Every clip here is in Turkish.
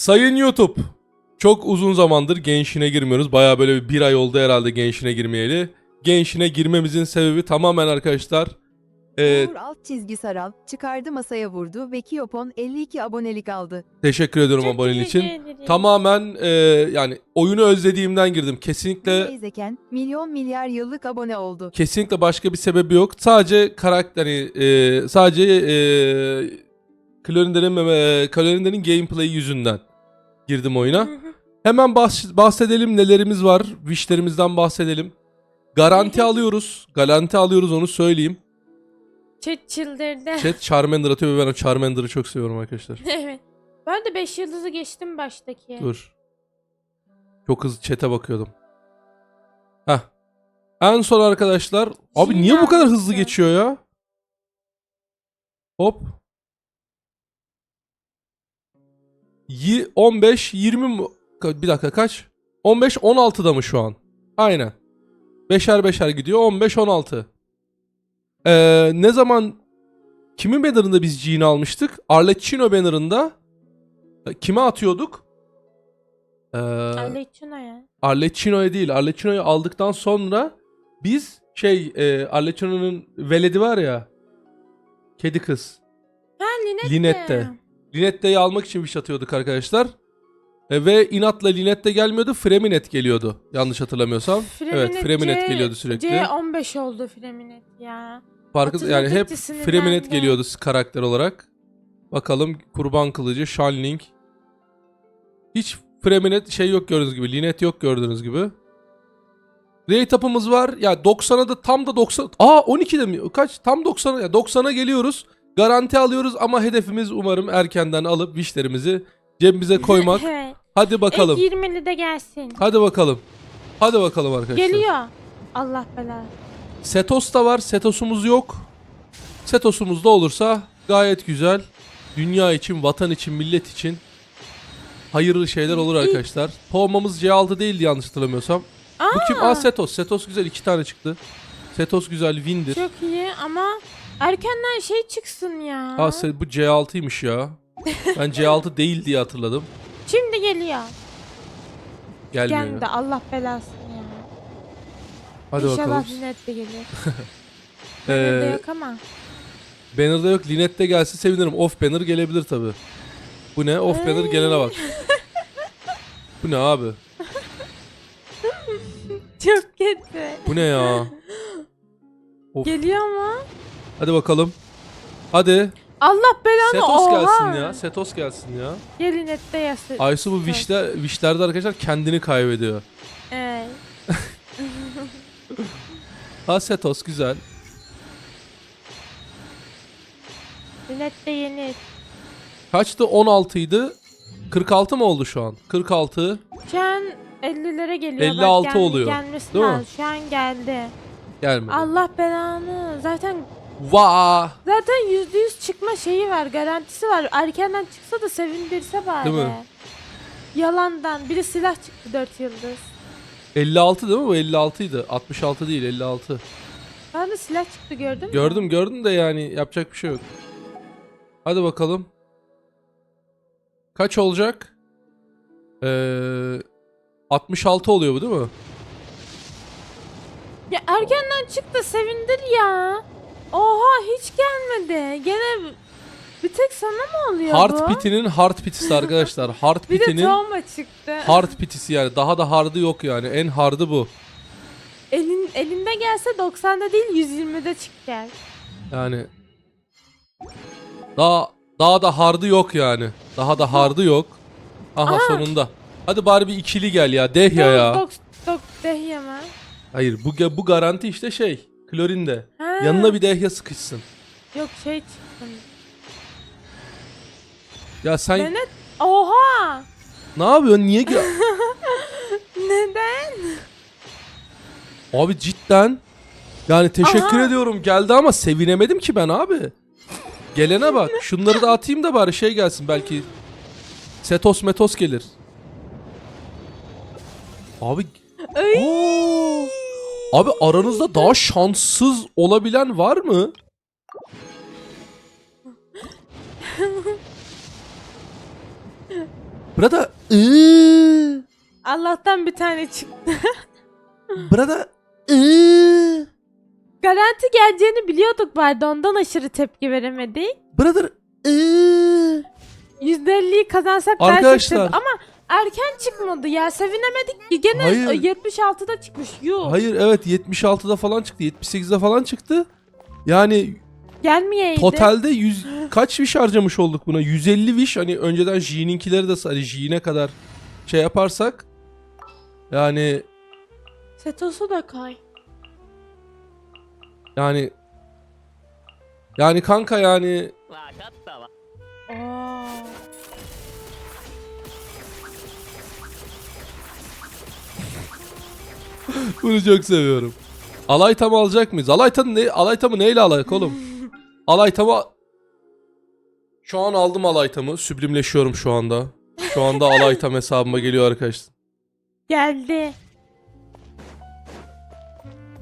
Sayın YouTube. Çok uzun zamandır gençine girmiyoruz. Baya böyle bir, ay oldu herhalde gençine girmeyeli. Gençine girmemizin sebebi tamamen arkadaşlar. e, Uğur alt çizgi saral çıkardı masaya vurdu ve Kiyopon 52 abonelik aldı. teşekkür ediyorum Çok abonelik için. ederim. Tamamen e, yani oyunu özlediğimden girdim. Kesinlikle Teyzeken milyon milyar yıllık abone oldu. kesinlikle başka bir sebebi yok. Sadece karakter hani, e, sadece e, Klorinder'in e, Klorinder'in gameplay'i yüzünden girdim oyuna. Hemen bahs- bahsedelim nelerimiz var. Wish'lerimizden bahsedelim. Garanti alıyoruz. Garanti alıyoruz onu söyleyeyim. Chat çıldırdı. Chat Charmander atıyor ve ben o Charmander'ı çok seviyorum arkadaşlar. evet. Ben de 5 yıldızı geçtim baştaki. Dur. Çok hızlı chat'e bakıyordum. Heh. En son arkadaşlar. Abi Şimdi niye bu kadar hızlı geçiyor ya? Hop. 15, 20 mi? Bir dakika kaç? 15, 16'da mı şu an? Aynen. Beşer beşer gidiyor. 15, 16. Ee, ne zaman kimin banner'ında biz Jean'i almıştık? Arlecchino banner'ında e, kime atıyorduk? Ee, Aleyküm ya. Arlecchino'ya değil. Arlecchino'yu aldıktan sonra biz şey e, Arlecchino'nun veledi var ya. Kedi kız. Ha Linette. Linette. Linette'yi almak için wish atıyorduk arkadaşlar. E, ve inatla Linette gelmiyordu. Freminet geliyordu. Yanlış hatırlamıyorsam. evet Freminet C- geliyordu sürekli. C15 oldu Freminet ya. Farkı yani hep. Freminet geliyordu karakter olarak. Bakalım kurban kılıcı, Shanling. Hiç Freminet şey yok gördüğünüz gibi. Linet yok gördüğünüz gibi. Rate up'ımız var. Ya 90'a da tam da 90. Aa 12'de mi? Kaç? Tam 90'a. Ya 90'a geliyoruz. Garanti alıyoruz ama hedefimiz umarım erkenden alıp wishlerimizi cebimize koymak. evet. Hadi bakalım. İlk 20'li de gelsin. Hadi bakalım. Hadi bakalım arkadaşlar. Geliyor. Allah belanı. Setos da var. Setos'umuz yok. Setos'umuz da olursa gayet güzel. Dünya için, vatan için, millet için hayırlı şeyler olur arkadaşlar. Tohumamız C6 değildi yanlış hatırlamıyorsam. Bu kim? Aa Setos. Setos güzel. iki tane çıktı. Setos güzel. Windir. Çok iyi ama erkenden şey çıksın ya. Aa se- bu C6'ymış ya. Ben C6 değil diye hatırladım. Şimdi geliyor. Gelmiyor. Geldi Allah belasını ya. Hadi İnşallah bakalım. Linet de gelir. Ee, Nerede yok ama. Banner'da yok. Linet'te gelse sevinirim. Off banner gelebilir tabi. Bu ne? Off banner gelene bak. Bu ne abi? Çok kötü. Bu ne ya? Of. Geliyor mu? Hadi bakalım. Hadi. Allah belanı Setos oha. gelsin ya. Setos gelsin ya. Gel Linet'te yasın. Aysu bu wishler, wishlerde arkadaşlar kendini kaybediyor. Evet. Ha Setos güzel. Linet'te yeni. Kaçtı? 16 idi. 46 mı oldu şu an? 46. Şu an 50'lere geliyor. 56 Bak, gel- oluyor. Gelmesi Değil mi? Şu an geldi. Gelmedi. Allah belanı. Zaten Vaa! zaten %100 çıkma şeyi var. Garantisi var. Erkenden çıksa da sevindirse bari. Değil mi? Yalandan. Biri silah çıktı 4 yıldız. 56 değil mi? Bu 56 idi. 66 değil 56. Bana da silah çıktı gördün mü? Gördüm gördüm de yani yapacak bir şey yok. Hadi bakalım. Kaç olacak? Ee, 66 oluyor bu değil mi? Ya erkenden çık da sevindir ya. Oha hiç gelmedi. Gene bir tek sana mı oluyor bu? Hard pitinin hard pitisi arkadaşlar. Hard Bir de pitinin trauma çıktı. hard pitisi yani. Daha da hardı yok yani. En hardı bu. Elin, elinde gelse 90'da değil 120'de çıkacak. Yani daha daha da hardı yok yani. Daha da hardı yok. Aha sonunda. Hadi bari bir ikili gel ya. Dehya ya. Dok, dok, dehya mı? Hayır bu bu garanti işte şey. Klorinde. Ha. Yanına bir dehya sıkışsın. Yok şey çıktı. Ya sen Benet. Oha! ne yapıyorsun? Niye ge- Neden? Abi cidden yani teşekkür Aha. ediyorum geldi ama sevinemedim ki ben abi. Gelene bak. Şunları da atayım da bari şey gelsin belki. Setos metos gelir. Abi Ay. Oo. Abi aranızda daha şanssız olabilen var mı? Burada ıı, Allah'tan bir tane çıktı. burada ıı, Garanti geleceğini biliyorduk vardı ondan aşırı tepki veremedik. brother ıı. %50'yi kazansak Arkadaşlar. Ama erken çıkmadı ya. Sevinemedik ki. Gene Hayır. E, 76'da çıkmış. Yuh. Hayır evet 76'da falan çıktı. 78'de falan çıktı. Yani Gelmeyeydi. totalde 100 kaç wish harcamış olduk buna? 150 wish hani önceden J'ninkileri de hani J'ne kadar şey yaparsak yani Setosu da kay. yani yani kanka yani bunu çok seviyorum. Alaytamı alacak mıyız? Alaytamı ne Alaytamı neyle alayak oğlum? Alaytamı Şu an aldım alaytamı. Süblimleşiyorum şu anda. Şu anda alaytam hesabıma geliyor arkadaşlar. Geldi.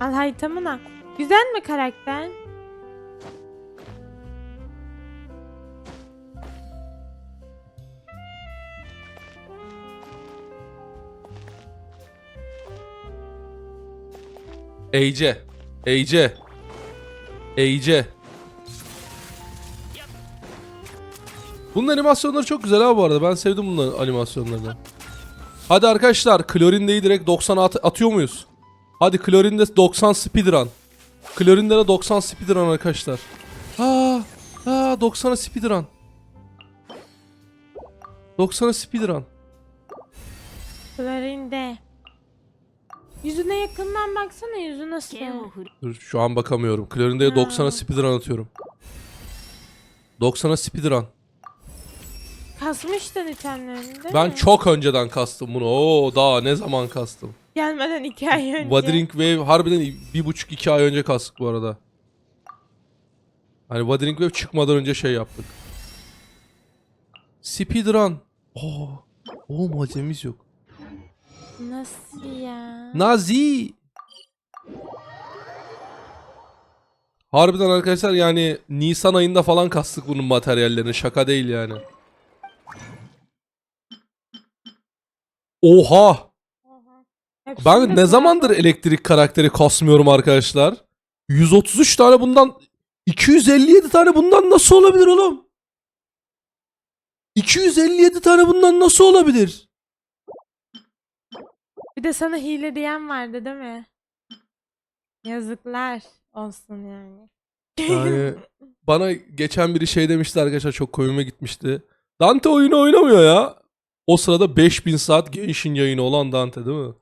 Al haytamına. Güzel mi karakter? Eyce. Eyce. Eyce. Bunun animasyonları çok güzel ha bu arada. Ben sevdim bunların animasyonlarını. Hadi arkadaşlar klorindeyi direkt 90 at- atıyor muyuz? Hadi klorinde 90 speedrun. Klorinde de 90 speedrun arkadaşlar. Aa, aa 90'a speedrun. 90'a speedrun. Clarinde. Yüzüne yakından baksana yüzü nasıl? Dur şu an bakamıyorum. Clarinde'ye 90'a speedrun atıyorum. 90'a speedrun. Kasmıştın itemlerini değil Ben mi? çok önceden kastım bunu. Oo daha ne zaman kastım. Gelmeden iki ay önce. Wuthering Wave harbiden bir buçuk iki ay önce kastık bu arada. Hani Wuthering Wave çıkmadan önce şey yaptık. Speedrun. Oo. Oo malzememiz yok. Nasıl ya? Nazi. Harbiden arkadaşlar yani Nisan ayında falan kastık bunun materyallerini. Şaka değil yani. Oha. Hepsinde Ben ne zamandır elektrik karakteri kasmıyorum arkadaşlar? 133 tane bundan 257 tane bundan nasıl olabilir oğlum? 257 tane bundan nasıl olabilir? Bir de sana hile diyen vardı değil mi? Yazıklar olsun yani. Yani bana geçen biri şey demişti arkadaşlar çok koyuma gitmişti. Dante oyunu oynamıyor ya. O sırada 5000 saat Genshin yayını olan Dante değil mi?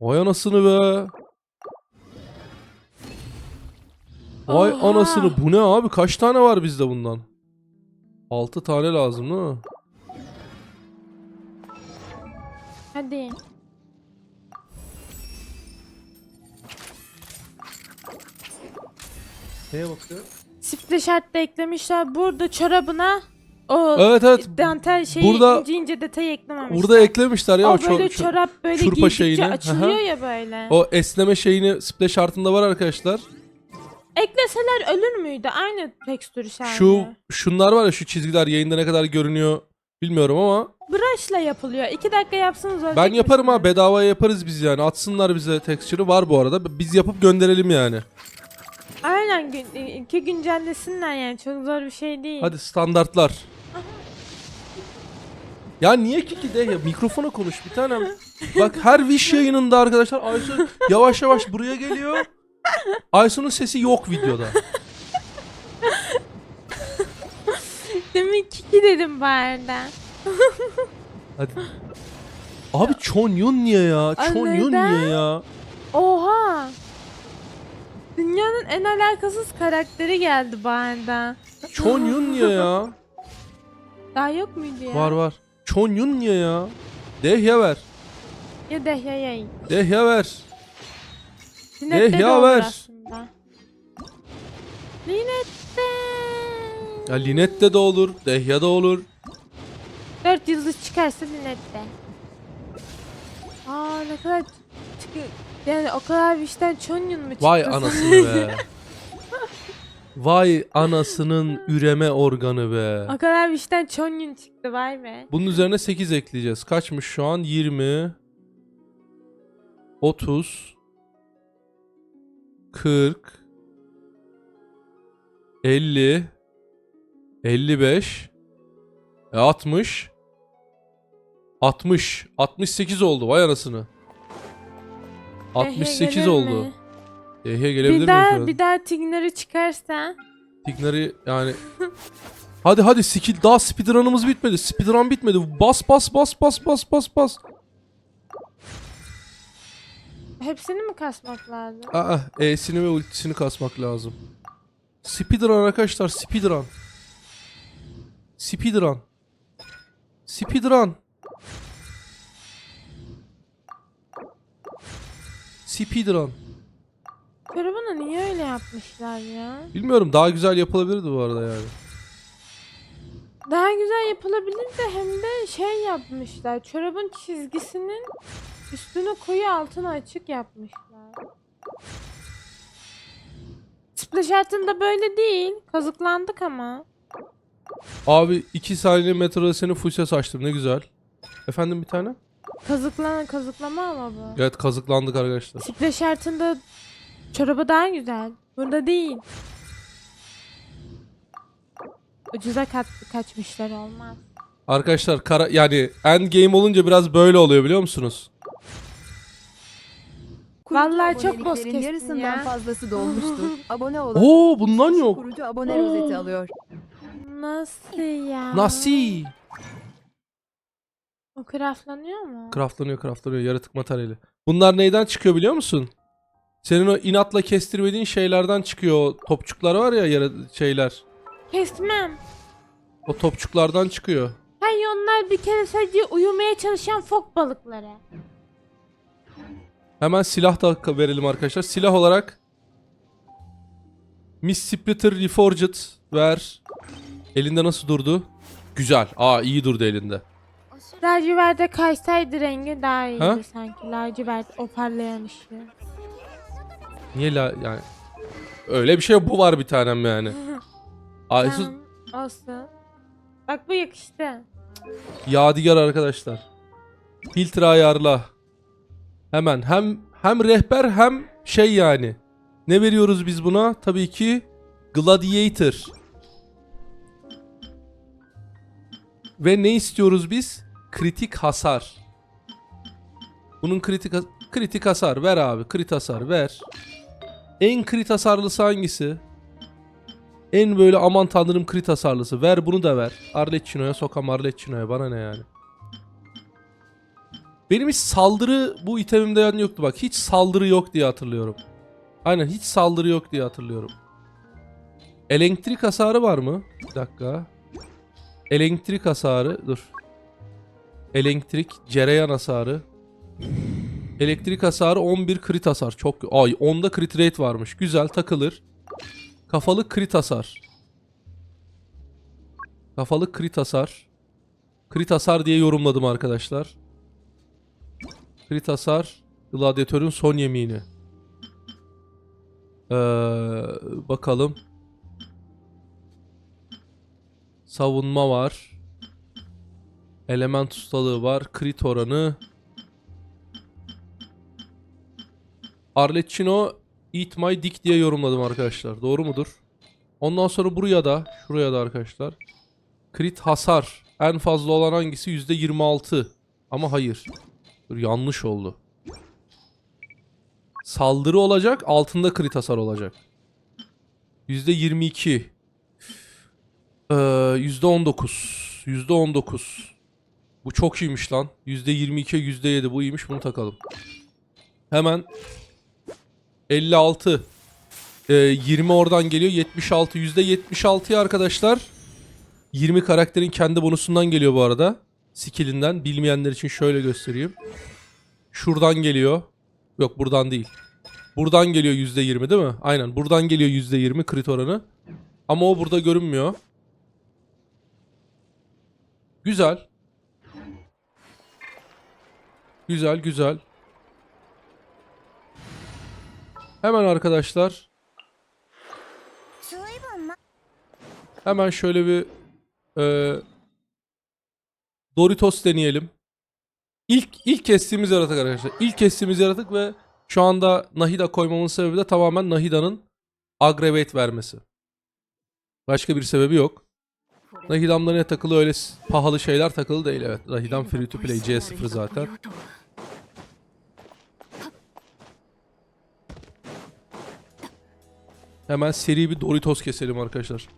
Vay anasını be. Vay Oha. anasını bu ne abi kaç tane var bizde bundan? 6 tane lazım değil mi? Hadi. Neye bakıyor? Sifte şart da eklemişler. Burada çorabına o Evet evet. dantel şeyi Burada- ince ince detay eklememişler. Burada eklemişler ya. o ço- böyle ço- çorap böyle çurpa giydikçe şeyini. açılıyor Aha. ya böyle. O esneme şeyini splash şartında var arkadaşlar. Ekleseler ölür müydü? Aynı tekstür şartı. Şu şunlar var ya şu çizgiler yayında ne kadar görünüyor bilmiyorum ama Brush'la yapılıyor. İki dakika yapsanız ölecek ben yaparım ha misiniz? bedavaya yaparız biz yani. Atsınlar bize texture'ı var bu arada. Biz yapıp gönderelim yani. Aynen gün, iki güncellesinler yani çok zor bir şey değil. Hadi standartlar. Ya niye ki de ya mikrofona konuş bir tanem. Bak her Wish yayınında arkadaşlar Aysu yavaş yavaş buraya geliyor. Aysu'nun sesi yok videoda. Demin kiki dedim arada. Hadi. Abi Chon Yun niye ya? Ay Chon Yun neden? niye ya? Oha. Dünyanın en alakasız karakteri geldi bu arada. Chon Yun niye ya? Daha yok muydu ya? Var var. Chon Yun niye ya? Dehya ver. Ya da ya ya. Dehya ver. Linet'te Eh, ya de ver. aslında. Linet'te. Ya Linet'te de olur. Dehya da olur. Dört yıldız çıkarsa Linet'te. Aa ne kadar çıkıyor. Yani o kadar bir işten Chonyun mu çıktı? Vay anasını be. Vay anasının üreme organı be. O kadar işten Chongyun çıktı vay be. Bunun üzerine 8 ekleyeceğiz. Kaçmış şu an? 20 30 40 50 55 e 60 60 68 oldu vay anasını. 68 gelir oldu. mi? Ehe gelebilir Bir daha mi? bir daha Tigner'ı çıkarsa. Tigneri yani Hadi hadi skill daha speedrun'ımız bitmedi. Speedrun bitmedi. Bas bas bas bas bas bas bas. Hepsini mi kasmak lazım? Aa, E'sini ve ultisini kasmak lazım. Speedrun arkadaşlar, speedrun. Speedrun. Speedrun. Speedrun. Karavanı niye öyle yapmışlar ya? Bilmiyorum daha güzel yapılabilirdi bu arada yani. Daha güzel yapılabilir de hem de şey yapmışlar. Çorabın çizgisinin üstünü koyu altını açık yapmışlar. Splash Art'ında böyle değil. Kazıklandık ama. Abi 2 saniye metroda seni full ses açtım ne güzel. Efendim bir tane? Kazıklan kazıklama ama bu. Evet kazıklandık arkadaşlar. Splash Art'ında çorabı daha güzel. Burada değil. Ucuza kat, kaçmışlar olmaz. Arkadaşlar kara yani end game olunca biraz böyle oluyor biliyor musunuz? Vallahi çok boz kestin yarısından ya. fazlası dolmuştur. Abone olan Oo bundan yok. Kurucu abone rozeti alıyor. Nasıl ya? Nasıl? O craftlanıyor mu? Craftlanıyor craftlanıyor yaratık materyali. Bunlar neyden çıkıyor biliyor musun? Senin o inatla kestirmediğin şeylerden çıkıyor. O topçuklar var ya yara şeyler. Kesmem. O topçuklardan çıkıyor. Hayır onlar bir kere sadece uyumaya çalışan fok balıkları. Hemen silah da verelim arkadaşlar. Silah olarak Miss Splitter Reforged ver. Elinde nasıl durdu? Güzel. Aa iyi durdu elinde. Laciverde kaysaydı rengi daha iyiydi Ha? sanki. Lacivert o parlayan ışığı. Niye la yani? Öyle bir şey yok. Bu var bir tanem yani. Ay, sus- Tamam, olsun. Bak bu yakıştı. Yadigar arkadaşlar. Filtre ayarla. Hemen hem hem rehber hem şey yani. Ne veriyoruz biz buna? Tabii ki Gladiator. Ve ne istiyoruz biz? Kritik hasar. Bunun kritik kritik hasar ver abi. Krit hasar ver. En krit hasarlısı hangisi? En böyle aman tanrım krit hasarlısı. Ver bunu da ver. Arlecchino'ya sokam Arlecchino'ya. Bana ne yani. Benim hiç saldırı bu itemimde yani yoktu bak. Hiç saldırı yok diye hatırlıyorum. Aynen hiç saldırı yok diye hatırlıyorum. Elektrik hasarı var mı? Bir dakika. Elektrik hasarı. Dur. Elektrik cereyan hasarı. Elektrik hasarı 11 crit hasar. Çok ay 10'da crit rate varmış. Güzel takılır. Kafalı crit hasar. Kafalı crit hasar. Crit hasar diye yorumladım arkadaşlar. Crit hasar. Gladyatörün son yemini. Ee, bakalım. Savunma var. Element ustalığı var. Crit oranı. Arlecchino Eat My Dick diye yorumladım arkadaşlar. Doğru mudur? Ondan sonra buraya da, şuraya da arkadaşlar. Crit hasar. En fazla olan hangisi? %26. Ama hayır. Dur, yanlış oldu. Saldırı olacak, altında crit hasar olacak. %22. Ee, %19. %19. Bu çok iyiymiş lan. %22, %7 bu iyiymiş bunu takalım. Hemen 56. Ee, 20 oradan geliyor. 76. %76'ya arkadaşlar. 20 karakterin kendi bonusundan geliyor bu arada. Skillinden. Bilmeyenler için şöyle göstereyim. Şuradan geliyor. Yok buradan değil. Buradan geliyor %20 değil mi? Aynen. Buradan geliyor %20 crit oranı. Ama o burada görünmüyor. Güzel. Güzel güzel. Hemen arkadaşlar Hemen şöyle bir e, Doritos deneyelim. İlk ilk kestiğimiz yaratık arkadaşlar. İlk kestiğimiz yaratık ve şu anda Nahida koymamın sebebi de tamamen Nahida'nın aggravate vermesi. Başka bir sebebi yok. Nahidam'da ne takılı öyle pahalı şeyler takılı değil evet. Nahidam free to play C0 zaten. Hemen seri bir Doritos keselim arkadaşlar.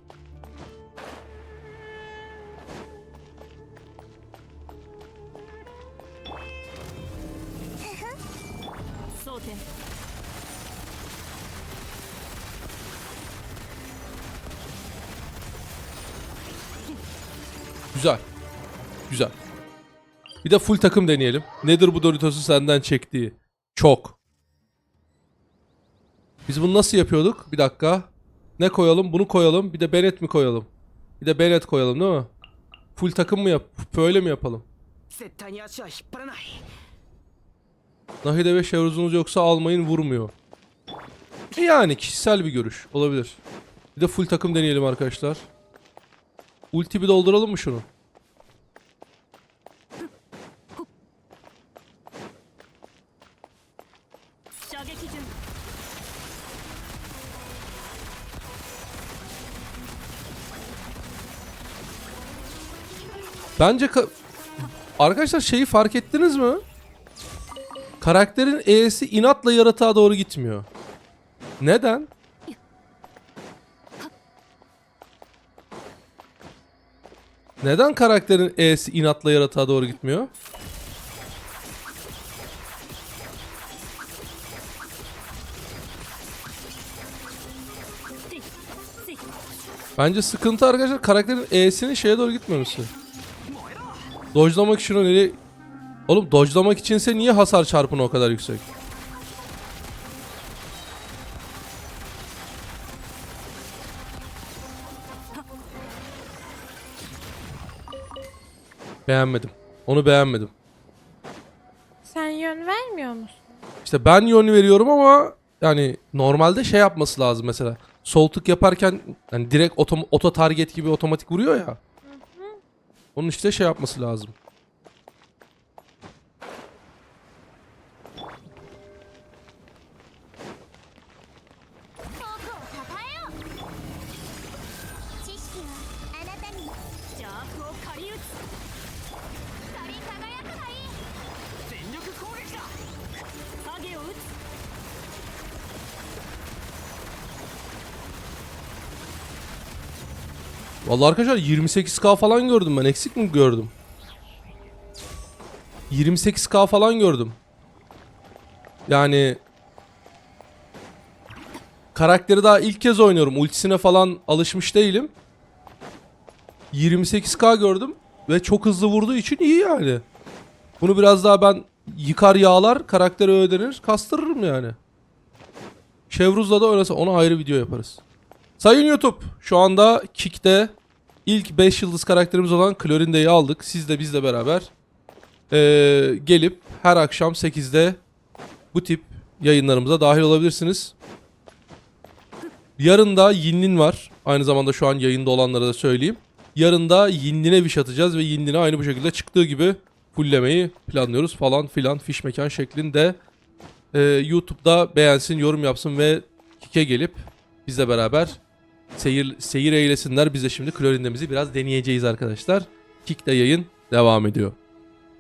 Güzel. Güzel. Bir de full takım deneyelim. Nedir bu Doritos'u senden çektiği? Çok. Biz bunu nasıl yapıyorduk? Bir dakika. Ne koyalım? Bunu koyalım. Bir de Bennett mi koyalım? Bir de Bennett koyalım değil mi? Full takım mı yap? Böyle mi yapalım? Nahide ve şevruzunuz yoksa almayın vurmuyor. Yani kişisel bir görüş olabilir. Bir de full takım deneyelim arkadaşlar. Ulti bir dolduralım mı şunu? Bence ka- arkadaşlar şeyi fark ettiniz mi? Karakterin E'si inatla yaratığa doğru gitmiyor. Neden? Neden karakterin E'si inatla yaratığa doğru gitmiyor? Bence sıkıntı arkadaşlar karakterin E'sinin şeye doğru gitmemesi. Dodge'lamak için nereye... Oğlum dodge'lamak içinse niye hasar çarpını o kadar yüksek? Beğenmedim. Onu beğenmedim. Sen yön vermiyor musun? İşte ben yön veriyorum ama yani normalde şey yapması lazım mesela. Sol tık yaparken yani direkt oto, oto target gibi otomatik vuruyor ya. Onun işte şey yapması lazım. Vallahi arkadaşlar 28k falan gördüm ben. Eksik mi gördüm? 28k falan gördüm. Yani karakteri daha ilk kez oynuyorum. Ultisine falan alışmış değilim. 28k gördüm ve çok hızlı vurduğu için iyi yani. Bunu biraz daha ben yıkar yağlar karakteri ödenir kastırırım yani. Chevruz'la da oynasa ona ayrı video yaparız. Sayın YouTube şu anda Kick'te ilk 5 yıldız karakterimiz olan Clorinde'yi aldık. Siz de bizle beraber eee, gelip her akşam 8'de bu tip yayınlarımıza dahil olabilirsiniz. Yarın da Yinlin var. Aynı zamanda şu an yayında olanlara da söyleyeyim. Yarın da Yinlin'e viş atacağız ve Yinlin'e aynı bu şekilde çıktığı gibi fulllemeyi planlıyoruz falan filan fiş mekan şeklinde. Eee, YouTube'da beğensin, yorum yapsın ve Kick'e gelip bizle beraber seyir seyir eylesinler. Biz de şimdi Klorindemizi biraz deneyeceğiz arkadaşlar. Kick'te yayın devam ediyor.